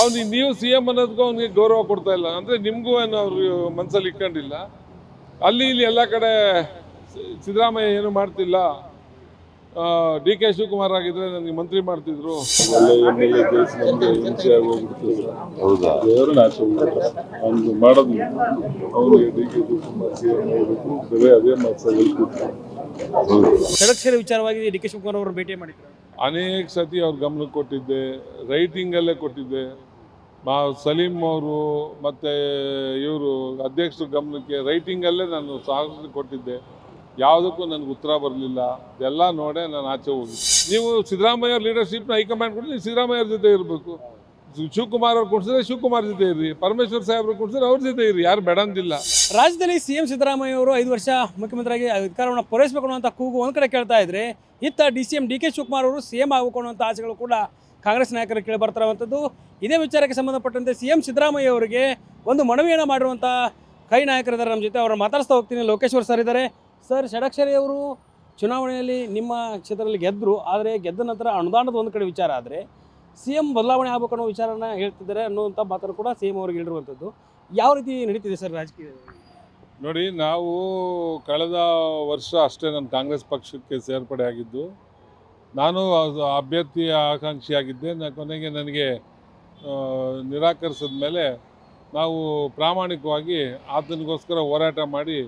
ಅವ್ನಿಗೆ ನೀವು C M ಅನ್ನೋದಕ್ಕೂ ಅವ್ನಿಗೆ ಗೌರವ ಕೊಡ್ತಾ ಇಲ್ಲ. ಅಂದರೆ ನಿಮಗೂ ಏನು ಅವ್ರು ಮನಸ್ಸಲ್ಲಿ ಇಟ್ಕೊಂಡಿಲ್ಲ. ಅಲ್ಲಿ ಇಲ್ಲಿ ಎಲ್ಲ ಕಡೆ ಸಿದ್ದರಾಮಯ್ಯ ಏನು ಮಾಡ್ತಿಲ್ಲ. ಡಿ ಕೆ ಶಿವಕುಮಾರ್ ಆಗಿದ್ರೆ ನನಗೆ ಮಂತ್ರಿ ಮಾಡ್ತಿದ್ರು. ಅವ್ನು ಮಾಡೋದು ಅವನಿಗೆ D K Shivakumar C M ಆಗಬೇಕು ಬರೀ ಅದೇ ಮಾತು ಷಡಕ್ಷರ ವಿಚಾರವಾಗಿ ಡಿ ಕೆ ಶಿವಕುಮಾರ್ ಅವರು ಭೇಟಿ ಮಾಡಿದ್ರು. ಅನೇಕ ಸತಿ ಅವ್ರ ಗಮನಕ್ಕೆ ಕೊಟ್ಟಿದ್ದೆ. ರೈಟಿಂಗಲ್ಲೇ ಕೊಟ್ಟಿದ್ದೆ. ಮಾ ಸಲೀಂ ಅವರು ಮತ್ತು ಇವರು ಅಧ್ಯಕ್ಷರ ಗಮನಕ್ಕೆ ರೈಟಿಂಗಲ್ಲೇ ನಾನು ಸಾಗರ ಕೊಟ್ಟಿದ್ದೆ. ಯಾವುದಕ್ಕೂ ನನಗೆ ಉತ್ತರ ಬರಲಿಲ್ಲ. ಎಲ್ಲ ನೋಡೇ ನಾನು ಆಚೆ ಹೋಗಿ. ನೀವು ಸಿದ್ದರಾಮಯ್ಯ ಲೀಡರ್ಶಿಪ್ನ ಹೈಕಮಾಂಡ್ ಕೊಟ್ಟು ನೀವು ಸಿದ್ದರಾಮಯ್ಯರ ಜೊತೆ ಇರಬೇಕು. ಶಿವಕುಮಾರ್ ಅವ್ರು ಕೊಡ್ಸಿದ್ರೆ ಶಿವಕುಮಾರ್ ಜೊತೆ ಇರಿ ಪರಮೇಶ್ವರ್ ಸಾಹೇಬ್ರು ಕೊಡ್ಸಿದ್ರೆ ಅವ್ರ ಜೊತೆ ಇರಿ ಯಾರು ಬೇಡಂದಿಲ್ಲ. ರಾಜ್ಯದಲ್ಲಿ ಸಿ ಎಂ ಸಿದ್ದರಾಮಯ್ಯ ಅವರು ಐದು ವರ್ಷ ಮುಖ್ಯಮಂತ್ರಿಯಾಗಿ ಅಧಿಕಾರವನ್ನು ಪೂರೈಸಬೇಕು ಅನ್ನುವಂಥ ಕೂಗು ಒಂದು ಕಡೆ ಕೇಳ್ತಾ ಇದ್ರೆ, ಇತ್ತ D C M D K Shivakumar ಅವರು ಸಿ ಎಂ ಆಗಬೇಕು ಅನ್ನುವಂಥ ಆಸೆಗಳು ಕೂಡ ಕಾಂಗ್ರೆಸ್ ನಾಯಕರು ಕೇಳಿ ಬರ್ತಿರುವಂಥದ್ದು ಇದೇ ವಿಚಾರಕ್ಕೆ ಸಂಬಂಧಪಟ್ಟಂತೆ ಸಿ ಎಂ ಸಿದ್ದರಾಮಯ್ಯ ಅವರಿಗೆ ಒಂದು ಮನವಿಯನ್ನು ಮಾಡಿರುವಂಥ ಕೈ ನಾಯಕರಿದ್ದಾರೆ ನಮ್ಮ ಜೊತೆ. ಅವರ ಮಾತಾಡಿಸ್ತಾ ಹೋಗ್ತೀನಿ. ಲೋಕೇಶ್ವರ್ ಸರ್ ಇದ್ದಾರೆ ಸರ್ ಷಡಕ್ಷರಿ ಅವರು ಚುನಾವಣೆಯಲ್ಲಿ ನಿಮ್ಮ ಕ್ಷೇತ್ರದಲ್ಲಿ ಗೆದ್ದರು ಆದರೆ ಗೆದ್ದ ನಂತರ ಅನುದಾನದ ಒಂದು ಕಡೆ ವಿಚಾರ ಆದರೆ ಸಿ ಎಂ ಬದಲಾವಣೆ ಆಗಬೇಕು ಅನ್ನೋ ವಿಚಾರನ ಹೇಳ್ತಿದ್ದಾರೆ ಅನ್ನುವಂಥ ಮಾತನ್ನು ಕೂಡ ಸಿ ಎಂ ಅವರಿಗೆ ಹೇಳಿರುವಂಥದ್ದು ಯಾವ ರೀತಿ ನಡೀತಿದೆ ಸರ್ ರಾಜಕೀಯ? ನೋಡಿ, ನಾವು ಕಳೆದ ವರ್ಷ ಅಷ್ಟೇ ನಾನು ಕಾಂಗ್ರೆಸ್ ಪಕ್ಷಕ್ಕೆ ಸೇರ್ಪಡೆ ಆಗಿದ್ದು ನಾನು ಅಭ್ಯರ್ಥಿಯ ಅಭ್ಯರ್ಥಿ ಆಕಾಂಕ್ಷಿಯಾಗಿದ್ದೆ ಕೊನೆಗೆ ನನಗೆ ನಿರಾಕರಿಸಿದ ಮೇಲೆ ನಾವು ಪ್ರಾಮಾಣಿಕವಾಗಿ ಆತನಿಗೋಸ್ಕರ ಹೋರಾಟ ಮಾಡಿ,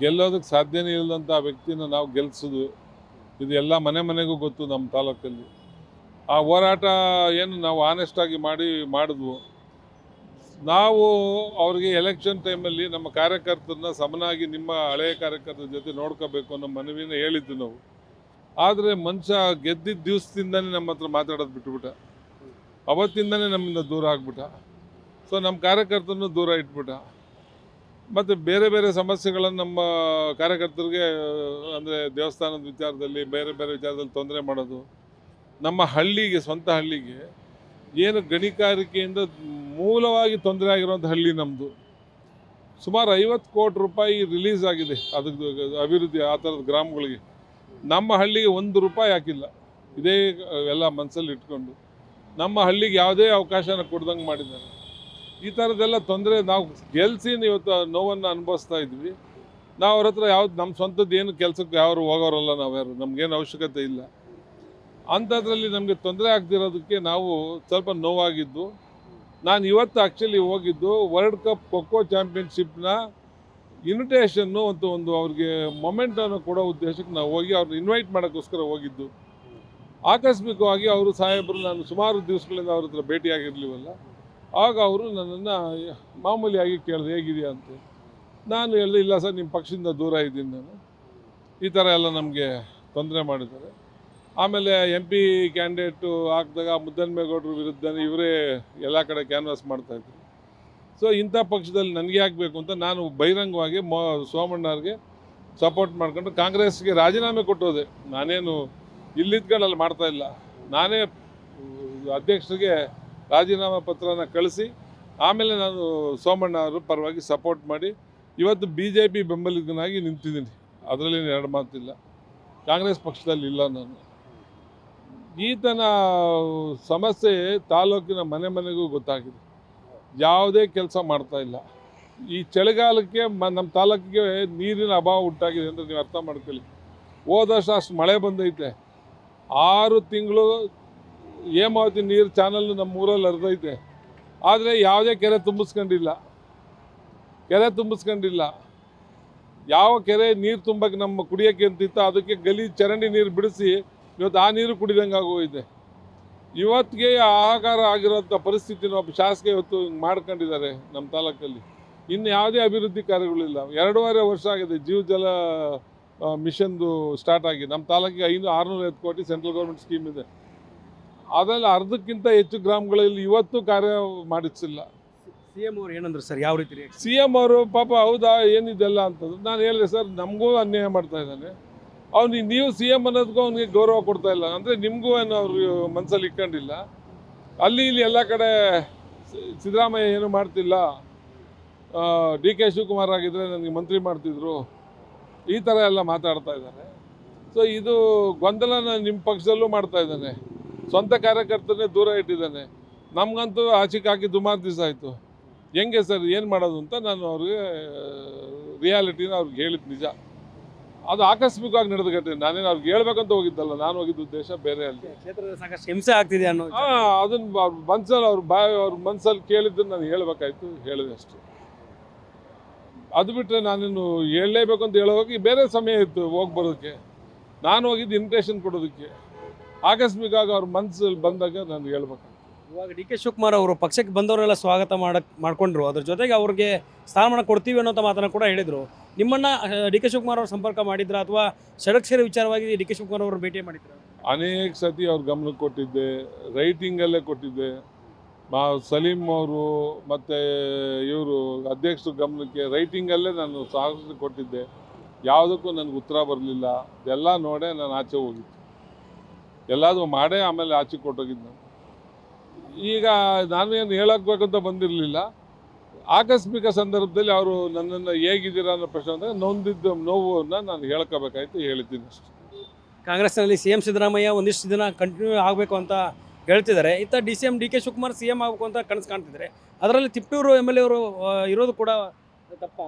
ಗೆಲ್ಲೋದಕ್ಕೆ ಸಾಧ್ಯನೇ ಇಲ್ಲದಂಥ ವ್ಯಕ್ತಿನ ನಾವು ಗೆಲ್ಲಿಸೋದು ಇದು ಎಲ್ಲ ಮನೆ ಮನೆಗೂ ಗೊತ್ತು ನಮ್ಮ ತಾಲೂಕಲ್ಲಿ. ಆ ಹೋರಾಟ ಏನು ನಾವು ಆನೆಸ್ಟಾಗಿ ಮಾಡಿ, ಮಾಡಿದ್ವು. ನಾವು ಅವ್ರಿಗೆ ಎಲೆಕ್ಷನ್ ಟೈಮಲ್ಲಿ ನಮ್ಮ ಕಾರ್ಯಕರ್ತರನ್ನ ಸಮನಾಗಿ ನಿಮ್ಮ ಹಳೆಯ ಕಾರ್ಯಕರ್ತರ ಜೊತೆ ನೋಡ್ಕೋಬೇಕು ಅನ್ನೋ ಮನವಿನ ಹೇಳಿದ್ದು ನಾವು. ಆದರೆ ಮನುಷ್ಯ ಗೆದ್ದಿದ್ದ ದಿವಸದಿಂದನೇ ನಮ್ಮ ಹತ್ರ ಮಾತಾಡೋದು ಬಿಟ್ಬಿಟ್ಟ. ಅವತ್ತಿಂದನೇ ನಮ್ಮಿಂದ ದೂರ ಆಗ್ಬಿಟ್ಟ. ಸೊ ನಮ್ಮ ಕಾರ್ಯಕರ್ತರನ್ನು ದೂರ ಇಟ್ಬಿಟ್ಟ. ಮತ್ತು ಬೇರೆ ಬೇರೆ ಸಮಸ್ಯೆಗಳನ್ನು ನಮ್ಮ ಕಾರ್ಯಕರ್ತರಿಗೆ, ಅಂದರೆ ದೇವಸ್ಥಾನದ ವಿಚಾರದಲ್ಲಿ, ಬೇರೆ ಬೇರೆ ವಿಚಾರದಲ್ಲಿ ತೊಂದರೆ ಮಾಡೋದು, ನಮ್ಮ ಹಳ್ಳಿಗೆ, ಸ್ವಂತ ಹಳ್ಳಿಗೆ ಏನು ಗಣಿಗಾರಿಕೆಯಿಂದ ಮೂಲವಾಗಿ ತೊಂದರೆ ಆಗಿರುವಂಥ ಹಳ್ಳಿ ನಮ್ಮದು ಸುಮಾರು ಐವತ್ತು ಕೋಟಿ ರೂಪಾಯಿ ರಿಲೀಸ್ ಆಗಿದೆ. ಅದಕ್ಕೆ ಅಭಿವೃದ್ಧಿ, ಆ ಥರದ ಗ್ರಾಮಗಳಿಗೆ. ನಮ್ಮ ಹಳ್ಳಿಗೆ ಒಂದು ರೂಪಾಯಿ ಹಾಕಿಲ್ಲ. ಇದೇ ಎಲ್ಲ ಮನಸ್ಸಲ್ಲಿ ಇಟ್ಕೊಂಡು. ನಮ್ಮ ಹಳ್ಳಿಗೆ ಯಾವುದೇ ಅವಕಾಶನ ಕೊಡ್ದಂಗೆ ಮಾಡಿದ್ದಾರೆ. ಈ ಥರದ್ದೆಲ್ಲ ತೊಂದರೆ, ನಾವು ಗೆಲ್ಸಿ ಇವತ್ತು ನೋವನ್ನು ಅನುಭವಿಸ್ತಾ ಇದ್ವಿ. ನಾವು ಅವ್ರ ಹತ್ರ ಯಾವ್ದು, ನಮ್ಮ ಸ್ವಂತದ್ದು ಏನು ಕೆಲಸಕ್ಕೆ ಯಾರು ಹೋಗೋರಲ್ಲ ನಾವು ಯಾರು, ನಮಗೇನು ಅವಶ್ಯಕತೆ ಇಲ್ಲ. ಅಂಥದ್ರಲ್ಲಿ ನಮಗೆ ತೊಂದರೆ ಆಗ್ತಿರೋದಕ್ಕೆ ನಾವು ಸ್ವಲ್ಪ ನೋವಾಗಿದ್ದು. ನಾನು ಇವತ್ತು ಆ್ಯಕ್ಚುಲಿ ಹೋಗಿದ್ದು ವರ್ಲ್ಡ್ ಕಪ್ ಖೋಖೋ ಚಾಂಪಿಯನ್ಶಿಪ್ನ ಇನ್ವಿಟೇಷನ್ನು ಅಂತ ಒಂದು ಅವ್ರಿಗೆ ಮೊಮೆಂಟನ್ನು ಕೊಡೋ ಉದ್ದೇಶಕ್ಕೆ ನಾವು ಹೋಗಿ ಅವ್ರನ್ನ ಇನ್ವೈಟ್ ಮಾಡೋಕ್ಕೋಸ್ಕರ ಹೋಗಿದ್ದು. ಆಕಸ್ಮಿಕವಾಗಿ ಅವರು ಸಾಹೇಬರು ನಾನು ಸುಮಾರು ದಿವಸಗಳಿಂದ ಅವ್ರ ಹತ್ರ ಭೇಟಿಯಾಗಿರಲಿವಲ್ಲ, ಆಗ ಅವರು ನನ್ನನ್ನು ಮಾಮೂಲಿಯಾಗಿ ಕೇಳಿದೆ, ಹೇಗಿದೆಯಾ ಅಂತ. ನಾನು ಎಲ್ಲ, ಇಲ್ಲ ಸರ್ ನಿಮ್ಮ ಪಕ್ಷದಿಂದ ದೂರ ಇದ್ದೀನಿ ನಾನು. ಈ ಥರ ಎಲ್ಲ ನಮಗೆ ತೊಂದರೆ ಮಾಡಿದ್ದಾರೆ. ಆಮೇಲೆ ಎಂ ಪಿ ಕ್ಯಾಂಡಿಡೇಟು ಹಾಕಿದಾಗ ಮುದ್ದನ್ಮೇಗೌಡರ ವಿರುದ್ಧನೇ ಇವರೇ ಎಲ್ಲ ಕಡೆ ಕ್ಯಾನ್ವಾಸ್ ಮಾಡ್ತಾಯಿದ್ರು ಸೊ ಇಂಥ ಪಕ್ಷದಲ್ಲಿ ನನಗೆ ಆಗಬೇಕು ಅಂತ ನಾನು ಬಹಿರಂಗವಾಗಿ ಮೋ ಸೋಮಣ್ಣವ್ರಿಗೆ ಸಪೋರ್ಟ್ ಮಾಡ್ಕೊಂಡು ಕಾಂಗ್ರೆಸ್ಗೆ ರಾಜೀನಾಮೆ ಕೊಟ್ಟೋದೆ. ನಾನೇನು ಇಲ್ಲಿದ್ಕೊಂಡು ಅಲ್ಲಿ ಮಾಡ್ತಾ ಇಲ್ಲ. ನಾನೇ ಅಧ್ಯಕ್ಷರಿಗೆ ರಾಜೀನಾಮೆ ಪತ್ರನ ಕಳಿಸಿ, ಆಮೇಲೆ ನಾನು ಸೋಮಣ್ಣ ಅವರು ಪರವಾಗಿ ಸಪೋರ್ಟ್ ಮಾಡಿ, ಇವತ್ತು ಬಿ ಜೆ ಪಿ ಬೆಂಬಲಿಗನಾಗಿ ನಿಂತಿದ್ದೀನಿ. ಅದರಲ್ಲಿ ಎರಡು ಮಾತಿಲ್ಲ. ಕಾಂಗ್ರೆಸ್ ಪಕ್ಷದಲ್ಲಿ ಇಲ್ಲ ನಾನು. ಈತನ ಸಮಸ್ಯೆ ತಾಲೂಕಿನ ಮನೆ ಮನೆಗೂ ಗೊತ್ತಾಗಿದೆ. ಯಾವುದೇ ಕೆಲಸ ಮಾಡ್ತಾ ಇಲ್ಲ. ಈ ಚಳಿಗಾಲಕ್ಕೆ ಮ ನಮ್ಮ ತಾಲೂಕಿಗೆ ನೀರಿನ ಅಭಾವ ಉಂಟಾಗಿದೆ ಅಂತ ನೀವು ಅರ್ಥ ಮಾಡ್ಕೊಳ್ಳಿ. ಹೋದ ವರ್ಷ ಅಷ್ಟು ಮಳೆ ಬಂದೈತೆ. ಆರು ತಿಂಗಳು ಹೇಮಾವತಿ ನೀರು ಚಾನಲ್ ನಮ್ಮ ಊರಲ್ಲಿ ಹರಿದೈತೆ. ಆದರೆ ಯಾವುದೇ ಕೆರೆ ತುಂಬಿಸ್ಕೊಂಡಿಲ್ಲ. ಕೆರೆ ತುಂಬಿಸ್ಕೊಂಡಿಲ್ಲ. ಯಾವ ಕೆರೆ ನೀರು ತುಂಬಕ್ಕೆ ನಮ್ಮ ಕುಡಿಯೋಕ್ಕೆ ಅಂತಿತ್ತು ಅದಕ್ಕೆ ಗಲೀಜು ಚರಂಡಿ ನೀರು ಬಿಡಿಸಿ ಇವತ್ತು ಆ ನೀರು ಕುಡಿದಂಗೆ ಆಗೋಗಿದೆ ಇವತ್ತಿಗೆ ಆಹಾಕಾರ ಆಗಿರೋಂಥ ಪರಿಸ್ಥಿತಿನ ಒಬ್ಬ ಶಾಸಕ ಇವತ್ತು ಮಾಡ್ಕೊಂಡಿದ್ದಾರೆ ನಮ್ಮ ತಾಲೂಕಲ್ಲಿ. ಇನ್ನು ಯಾವುದೇ ಅಭಿವೃದ್ಧಿ ಕಾರ್ಯಗಳಿಲ್ಲ ಎರಡೂವರೆ ವರ್ಷ ಆಗಿದೆ. ಜೀವ ಜಲ ಆ, ಮಿಷನ್ದು ಸ್ಟಾರ್ಟ್ ಆಗಿ. ನಮ್ಮ ತಾಲೂಕಿಗೆ ಐನೂರು ಆರುನೂರೈವತ್ತು ಕೋಟಿ ಸೆಂಟ್ರಲ್ ಗೌರ್ಮೆಂಟ್ ಸ್ಕೀಮ್ ಇದೆ. ಅದರಲ್ಲಿ ಅರ್ಧಕ್ಕಿಂತ ಹೆಚ್ಚು ಗ್ರಾಮಗಳಲ್ಲಿ ಇವತ್ತು ಕಾರ್ಯ ಮಾಡಿಸಿಲ್ಲ. ಸಿ ಎಂ ಅವರು ಏನಂದ್ರೆ ಸರ್? ಯಾವ ರೀತಿ? ಸಿ ಎಂ ಅವರು ಪಾಪ ಹೌದಾ ಏನಿದೆಲ್ಲ ಅಂತಂದ್ರು ನಾನು ಹೇಳಿದೆ ಸರ್ ನಮಗೂ ಅನ್ಯಾಯ ಮಾಡ್ತಾ ಇದ್ದಾನೆ. ಅವ್ನಿಗೆ ನೀವು ಸಿ ಎಂ ಅನ್ನೋದಕ್ಕೂ ಅವ್ನಿಗೆ ಗೌರವ ಕೊಡ್ತಾ ಇಲ್ಲ. ಅಂದರೆ ನಿಮಗೂ ಏನು ಅವ್ರಿಗೆ ಮನಸ್ಸಲ್ಲಿ ಇಟ್ಕೊಂಡಿಲ್ಲ. ಅಲ್ಲಿ ಇಲ್ಲಿ ಎಲ್ಲ ಕಡೆ ಸಿದ್ದರಾಮಯ್ಯ ಏನು ಮಾಡ್ತಿಲ್ಲ. ಡಿ ಕೆ ಶಿವಕುಮಾರ್ ಆಗಿದ್ದರೆ ನನಗೆ ಮಂತ್ರಿ ಮಾಡ್ತಿದ್ರು. ಈ ಥರ ಎಲ್ಲ ಮಾತಾಡ್ತಾ ಇದ್ದಾರೆ. ಸೊ ಇದು ಗೊಂದಲನ ನಿಮ್ಮ ಪಕ್ಷದಲ್ಲೂ ಮಾಡ್ತಾ ಇದ್ದಾನೆ. ಸ್ವಂತ ಕಾರ್ಯಕರ್ತನೇ ದೂರ ಇಟ್ಟಿದ್ದಾನೆ. ನಮಗಂತೂ ಆಚೆಗೆ ಹಾಕಿ ಸುಮಾರು ದಿವಸ ಆಯಿತು. ಹೆಂಗೆ ಸರ್, ಏನು ಮಾಡೋದು ಅಂತ ನಾನು ಅವ್ರಿಗೆ ರಿಯಾಲಿಟಿನ ಅವ್ರಿಗೆ ಹೇಳಿದ್ದು ನಿಜ. ಅದು ಆಕಸ್ಮಿಕವಾಗಿ ನಡೆದ ಘಟನೆ ನಾನೇನು ಅವ್ರಿಗೆ ಹೇಳ್ಬೇಕಂತ ಹೋಗಿದ್ದಲ್ಲ ನಾನು ಹೋಗಿದ್ದ ಉದ್ದೇಶ ಬೇರೆ ಅಲ್ಲಿ. ಸಾಕಷ್ಟು ಹಿಂಸೆ ಆಗ್ತಿದೆ ಅನ್ನೋ ಅದನ್ನ ಅವ್ರ ಮನ್ಸಲ್ಲಿ ಅವ್ರ ಬಾಯಿ ಅವ್ರ ಮನ್ಸಲ್ಲಿ ಕೇಳಿದ್ದನ್ನು ನಾನು ಹೇಳ್ಬೇಕಾಯ್ತು ಹೇಳಿದೆ ಅಷ್ಟೇ. ಅದು ಬಿಟ್ಟರೆ ನಾನೇನು ಹೇಳಲೇಬೇಕು ಅಂತ ಹೇಳೋಗಿ ಬೇರೆ ಸಮಯ ಇತ್ತು ಹೋಗಿ ಬರೋದಕ್ಕೆ. ನಾನು ಹೋಗಿದ್ದು ಇನ್ವಿಟೇಷನ್ ಕೊಡೋದಕ್ಕೆ. ಆಕಸ್ಮಿಕವಾಗಿ ಅವ್ರ ಮನ್ಸಲ್ಲಿ ಬಂದಾಗ ನಾನು ಹೇಳ್ಬೇಕು ಇವಾಗ ಡಿ ಕೆ ಶಿವಕುಮಾರ್ ಅವರು ಪಕ್ಷಕ್ಕೆ ಬಂದವರೆಲ್ಲ ಸ್ವಾಗತ ಮಾಡಕ್ ಮಾಡ್ಕೊಂಡ್ರು. ಅದ್ರ ಜೊತೆಗೆ ಅವ್ರಿಗೆ ಸ್ಥಾನಮಾನ ಕೊಡ್ತೀವಿ ಅನ್ನೋಂಥ ಮಾತನ್ನ ಕೂಡ ಹೇಳಿದರು. ನಿಮ್ಮನ್ನ ಡಿ ಕೆ ಶಿವಕುಮಾರ್ ಅವರು ಸಂಪರ್ಕ ಮಾಡಿದ್ರ ಅಥವಾ ಷಡಕ್ಷರ ವಿಚಾರವಾಗಿ ಡಿ ಕೆ ಶಿವಕುಮಾರ್ ಅವರು ಭೇಟಿ ಮಾಡಿದ್ರು? ಅನೇಕ ಸತಿ ಅವ್ರ ಗಮನಕ್ಕೆ ಕೊಟ್ಟಿದ್ದೆ ರೈಟಿಂಗಲ್ಲೇ ಕೊಟ್ಟಿದ್ದೆ. ಮಾ ಸಲೀಂ ಅವರು ಮತ್ತು ಇವರು ಅಧ್ಯಕ್ಷರು ಗಮನಕ್ಕೆ ರೈಟಿಂಗಲ್ಲೇ ನಾನು ಸಾಕಷ್ಟು ಕೊಟ್ಟಿದ್ದೆ. ಯಾವುದಕ್ಕೂ ನನಗೆ ಉತ್ತರ ಬರಲಿಲ್ಲ. ಎಲ್ಲ ನೋಡೇ ನಾನು ಆಚೆ ಹೋಗಿದ್ದು. ಎಲ್ಲಾದರೂ ಮಾಡೇ ಆಮೇಲೆ ಆಚೆ ಕೊಟ್ಟೋಗಿದ್ದು ನಾನು. ಈಗ ನಾನು ಏನು ಹೇಳಕ್ಬೇಕಂತ ಬಂದಿರಲಿಲ್ಲ. ಆಕಸ್ಮಿಕ ಸಂದರ್ಭದಲ್ಲಿ ಅವರು ನನ್ನನ್ನು ಹೇಗಿದ್ದೀರಾ ಅನ್ನೋ ಪ್ರಶ್ನೆ ಅಂದರೆ ನೊಂದಿದ್ದ ನೋವನ್ನು ನಾನು ಹೇಳ್ಕೋಬೇಕಾಯ್ತು ಹೇಳಿದ್ದೀನಿ ಅಷ್ಟೇ. ಕಾಂಗ್ರೆಸ್ನಲ್ಲಿ ಸಿ ಎಂ ಸಿದ್ದರಾಮಯ್ಯ ಒಂದಿಷ್ಟು ದಿನ ಕಂಟಿನ್ಯೂ ಆಗಬೇಕು ಅಂತ ಹೇಳ್ತಿದ್ದಾರೆ. ಇತ್ತ D C M D K Shivakumar C M ಆಗಬೇಕು ಅಂತ ಕನಸು ಕಾಣ್ತಿದ್ದಾರೆ ಅದರಲ್ಲಿ ತಿಪ್ಪೂರು ಎಂ ಎಲ್ ಎ ಅವರು ಇರೋದು ಕೂಡ ತಪ್ಪ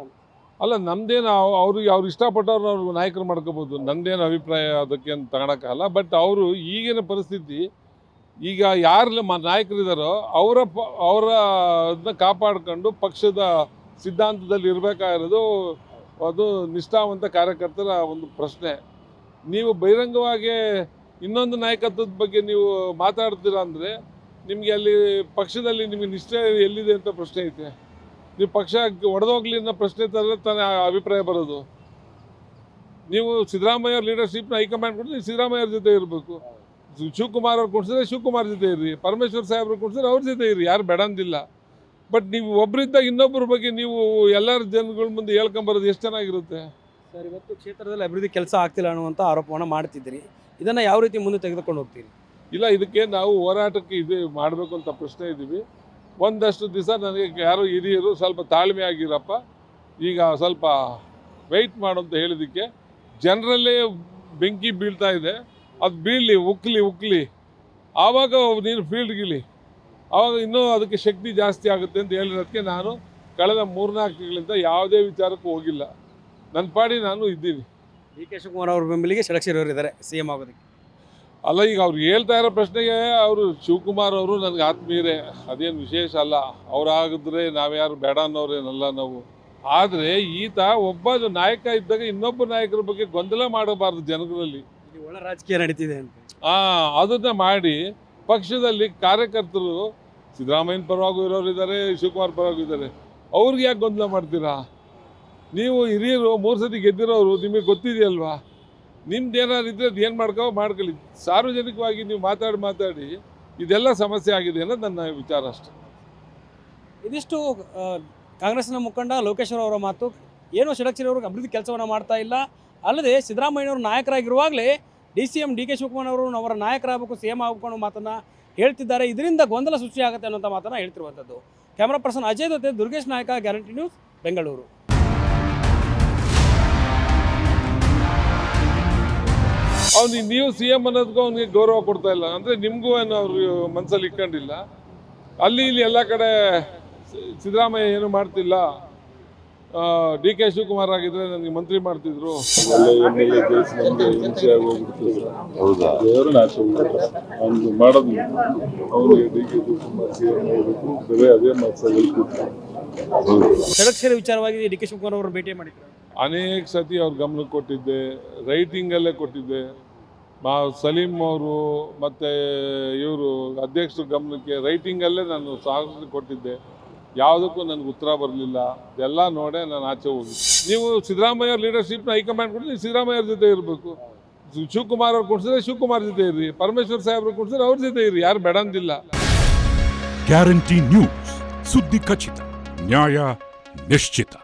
ಅಲ್ಲ ನಮ್ದೇನು ಅವ್- ಅವ್ರಿಗೆ ಅವ್ರು ಇಷ್ಟಪಟ್ಟವ್ರು ಅವ್ರು ನಾಯಕರು ಮಾಡ್ಕೋಬೋದು. ನಂದೇನು ಅಭಿಪ್ರಾಯ ಅದಕ್ಕೆ ಅಂತ ತಗೊಳಕ್ಕಾಗಲ್ಲ. ಬಟ್ ಅವರು ಈಗಿನ ಪರಿಸ್ಥಿತಿ ಈಗ ಯಾರು ಮ ನಾಯಕರಿದ್ದಾರೋ ಅವರ ಪ, ಅವರ ಕಾಪಾಡ್ಕೊಂಡು ಪಕ್ಷದ ಸಿದ್ಧಾಂತದಲ್ಲಿ ಇರಬೇಕಾಗಿರೋದು ಅದು ನಿಷ್ಠಾವಂತ ಕಾರ್ಯಕರ್ತರ ಒಂದು ಪ್ರಶ್ನೆ. ನೀವು ಬಹಿರಂಗವಾಗಿ ಇನ್ನೊಂದು ನಾಯಕತ್ವದ ಬಗ್ಗೆ ನೀವು ಮಾತಾಡ್ತೀರಾ ಅಂದರೆ ನಿಮಗೆ ಅಲ್ಲಿ ಪಕ್ಷದಲ್ಲಿ ನಿಮಗೆ ನಿಷ್ಠೆ ಎಲ್ಲಿದೆ ಅಂತ ಪ್ರಶ್ನೆ ಐತೆ. ನೀವು ಪಕ್ಷ ಒಡೆದೋಗ್ಲಿ ಅನ್ನೋ ಪ್ರಶ್ನೆ ತಂದರೆ ತಾನೇ ಅಭಿಪ್ರಾಯ ಬರೋದು. ನೀವು ಸಿದ್ದರಾಮಯ್ಯ ಲೀಡರ್ಶಿಪ್ನ ಹೈಕಮಾಂಡ್ ಕೊಟ್ಟು ನೀವು ಸಿದ್ದರಾಮಯ್ಯವ್ರ ಜೊತೆ ಇರಬೇಕು. ಶಿವಕುಮಾರ್ ಅವ್ರು ಕೊಡ್ಸಿದ್ರೆ ಶಿವಕುಮಾರ್ ಜೊತೆ ಇರಿ ಪರಮೇಶ್ವರ್ ಸಾಹೇಬ್ರು ಕೊಡ್ಸಿದ್ರೆ ಅವ್ರ ಜೊತೆ ಇರ್ರಿ. ಯಾರು ಬೇಡಂದಿಲ್ಲ ಬಟ್ ನೀವು ಒಬ್ಬರಿದ್ದಾಗ ಇನ್ನೊಬ್ಬರ ಬಗ್ಗೆ ನೀವು ಎಲ್ಲರ ಜನಗಳ ಮುಂದೆ ಹೇಳ್ಕೊಂಬರೋದು ಎಷ್ಟು ಚೆನ್ನಾಗಿರುತ್ತೆ? ಸರ್ ಇವತ್ತು ಕ್ಷೇತ್ರದಲ್ಲಿ ಅಭಿವೃದ್ಧಿ ಕೆಲಸ ಆಗ್ತಿಲ್ಲ ಅನ್ನುವಂಥ ಆರೋಪವನ್ನು ಮಾಡ್ತಿದ್ದೀರಿ. ಇದನ್ನು ಯಾವ ರೀತಿ ಮುಂದೆ ತೆಗೆದುಕೊಂಡು ಹೋಗ್ತೀರಿ? ಇಲ್ಲ ಇದಕ್ಕೆ ನಾವು ಹೋರಾಟಕ್ಕೆ ಇದು ಮಾಡಬೇಕು ಅಂತ ಪ್ರಶ್ನೆ ಇದ್ದೀವಿ. ಒಂದಷ್ಟು ದಿವಸ ನನಗೆ ಯಾರು ಹಿರಿಯರು ಸ್ವಲ್ಪ ತಾಳ್ಮೆ ಆಗಿರಪ್ಪ. ಈಗ ಸ್ವಲ್ಪ ವೆಯ್ಟ್ ಮಾಡು ಅಂತ ಹೇಳಿದ್ದಕ್ಕೆ. ಜನರಲ್ಲೇ ಬೆಂಕಿ ಬೀಳ್ತಾ ಇದೆ. ಅದು ಬೀಳಲಿ ಉಕ್ಲಿ ಉಕ್ಲಿ. ಆವಾಗ ನೀನು ಫೀಲ್ಡ್ಗಿಳಿ ಆವಾಗ ಇನ್ನೂ ಅದಕ್ಕೆ ಶಕ್ತಿ ಜಾಸ್ತಿ ಆಗುತ್ತೆ ಅಂತ ಹೇಳಿರೋದಕ್ಕೆ ನಾನು ಕಳೆದ ಮೂರ್ನಾಲ್ಕು ತಿಂಗಳಿಂದ ಯಾವುದೇ ವಿಚಾರಕ್ಕೂ ಹೋಗಿಲ್ಲ. ನನ್ನ ಪಾಡಿ ನಾನು ಇದ್ದೀನಿ. ಡಿ ಕೆ ಶಿವಕುಮಾರ್ ಅವ್ರ ಬೆಂಬಲಿಗೆ ಇದ್ದಾರೆ ಸಿ ಎಂ ಆಗೋದಕ್ಕೆ. ಅಲ್ಲ ಈಗ ಅವ್ರು ಹೇಳ್ತಾ ಇರೋ ಪ್ರಶ್ನೆಗೆ ಅವರು ಶಿವಕುಮಾರ್ ಅವರು ನನಗೆ ಆತ್ಮೀಯರೇ ಅದೇನು ವಿಶೇಷ ಅಲ್ಲ. ಅವರಾಗಿದ್ರೆ ನಾವ್ಯಾರು ಬೇಡ ಅನ್ನೋರೇನಲ್ಲ ನಾವು. ಆದರೆ ಈತ ಒಬ್ಬ ನಾಯಕ ಇದ್ದಾಗ ಇನ್ನೊಬ್ಬ ನಾಯಕರ ಬಗ್ಗೆ ಗೊಂದಲ ಮಾಡಬಾರ್ದು ಜನಗಳಲ್ಲಿ. ಒಳ ರಾಜಕೀಯ ನಡೀತಿದೆ ಅಂತ. ಆ ಅದನ್ನ ಮಾಡಿ ಪಕ್ಷದಲ್ಲಿ ಕಾರ್ಯಕರ್ತರು ಸಿದ್ದರಾಮಯ್ಯನ ಪರವಾಗೂ ಇರೋರು ಇದ್ದಾರೆ ಶಿವಕುಮಾರ್ ಪರವಾಗೂ ಇದ್ದಾರೆ. ಅವ್ರಿಗೆ ಯಾಕೆ ಗೊಂದಲ ಮಾಡ್ತೀರಾ? ನೀವು ಹಿರಿಯರು ಮೂರು ಸತಿ ಗೆದ್ದಿರೋರು ನಿಮಗೆ ಗೊತ್ತಿದೆಯಲ್ವಾ? ನಿಮ್ದು ಏನಾದ್ರು ಇದ್ರೆ ಅದು ಏನು ಮಾಡ್ಕೋ ಮಾಡ್ಕೊಳ್ಳಿ. ಸಾರ್ವಜನಿಕವಾಗಿ ನೀವು ಮಾತಾಡಿ ಮಾತಾಡಿ ಇದೆಲ್ಲ ಸಮಸ್ಯೆ ಆಗಿದೆ ಅನ್ನೋದು ನನ್ನ ವಿಚಾರ ಅಷ್ಟೆ. ಇದಿಷ್ಟು ಕಾಂಗ್ರೆಸ್ನ ಮುಖಂಡ ಲೋಕೇಶ್ವರ ಅವರ ಮಾತು. ಏನು ಷಡಕ್ಷರಿ ಅವ್ರಿಗೆ ಅಭಿವೃದ್ಧಿ ಕೆಲಸವನ್ನು ಮಾಡ್ತಾ ಇಲ್ಲ. ಅಲ್ಲದೆ ಸಿದ್ದರಾಮಯ್ಯವರು ನಾಯಕರಾಗಿರುವಾಗಲೇ D C M D K Shivakumar ಅವರು ಅವರ ನಾಯಕರಾಗಬೇಕು, ಸಿ ಎಂ ಆಗಬೇಕು ಅನ್ನೋ ಮಾತನ್ನು ಹೇಳ್ತಿದ್ದಾರೆ. ಇದರಿಂದ ಗೊಂದಲ ಸೃಷ್ಟಿಯಾಗುತ್ತೆ ಅನ್ನೋಂಥ ಮಾತನ್ನು ಹೇಳ್ತಿರುವಂಥದ್ದು ಕ್ಯಾಮ್ರಾ ಪರ್ಸನ್ ಅಜಯ್ ಜೊತೆ ದುರ್ಗೇಶ್ ನಾಯಕ ಗ್ಯಾರಂಟಿ ನ್ಯೂಸ್ ಬೆಂಗಳೂರು ಅವ್ನಿಗೆ ನೀವು ಸಿ ಎಂ ಅನ್ನೋದಕ್ಕೂ ಅವ್ನಿಗೆ ಗೌರವ ಕೊಡ್ತಾ ಇಲ್ಲ. ಅಂದರೆ ನಿಮಗೂ ಏನು ಅವರು ಮನಸ್ಸಲ್ಲಿ ಇಟ್ಕೊಂಡಿಲ್ಲ. ಅಲ್ಲಿ ಇಲ್ಲಿ ಎಲ್ಲ ಕಡೆ ಸಿದ್ದರಾಮಯ್ಯ ಏನು ಮಾಡ್ತಿಲ್ಲ. ಡಿ ಕೆ ಶಿವಕುಮಾರ್ ಆಗಿದ್ರೆ ನನಗೆ ಮಂತ್ರಿ ಮಾಡ್ತಿದ್ರು. ಹೌದಾ? ಅವ್ನು ಮಾಡೋದು ಅವ್ನಿಗೆ D K Shivakumar C M ಆಗಬೇಕು. ಬರೀ ಅದೇ ವಿಚಾರವಾಗಿ ಡಿ ಕೆ ಶಿವಕುಮಾರ್ ಅವರು ಭೇಟಿ ಮಾಡಿದ್ರು? ಅನೇಕ ಸತಿ ಅವ್ರ ಗಮನಕ್ಕೆ ಕೊಟ್ಟಿದ್ದೆ. ರೈಟಿಂಗಲ್ಲೇ ಕೊಟ್ಟಿದ್ದೆ. ಮಾ ಸಲೀಂ ಅವರು ಮತ್ತು ಇವರು ಅಧ್ಯಕ್ಷರ ಗಮನಕ್ಕೆ ರೈಟಿಂಗಲ್ಲೇ ನಾನು ಸಾಹಸ ಕೊಟ್ಟಿದ್ದೆ. ಯಾವುದಕ್ಕೂ ನನಗೆ ಉತ್ತರ ಬರಲಿಲ್ಲ. ಇದೆಲ್ಲ ನೋಡೇ ನಾನು ಆಚೆ ಹೋಗಿ ನೀವು ಸಿದ್ದರಾಮಯ್ಯ ಲೀಡರ್ಶಿಪ್ನ ಹೈಕಮಾಂಡ್ ಕೊಟ್ಟು ನೀವು ಸಿದ್ದರಾಮಯ್ಯ ಅವ್ರ ಜೊತೆ ಇರಬೇಕು. ಶಿವಕುಮಾರ್ ಅವ್ರು ಕೊಡಿಸಿದ್ರೆ ಶಿವಕುಮಾರ್ ಜೊತೆ ಇರ್ರಿ. ಪರಮೇಶ್ವರ್ ಸಾಹೇಬ್ರು ಕೊಡಿಸಿದ್ರೆ ಅವ್ರ ಜೊತೆ ಇರ್ರಿ. ಯಾರು ಬೇಡಂದಿಲ್ಲ. ಗ್ಯಾರಂಟಿ ನ್ಯೂಸ್ ಸುದ್ದಿ ಖಚಿತ, ನ್ಯಾಯ ನಿಶ್ಚಿತ.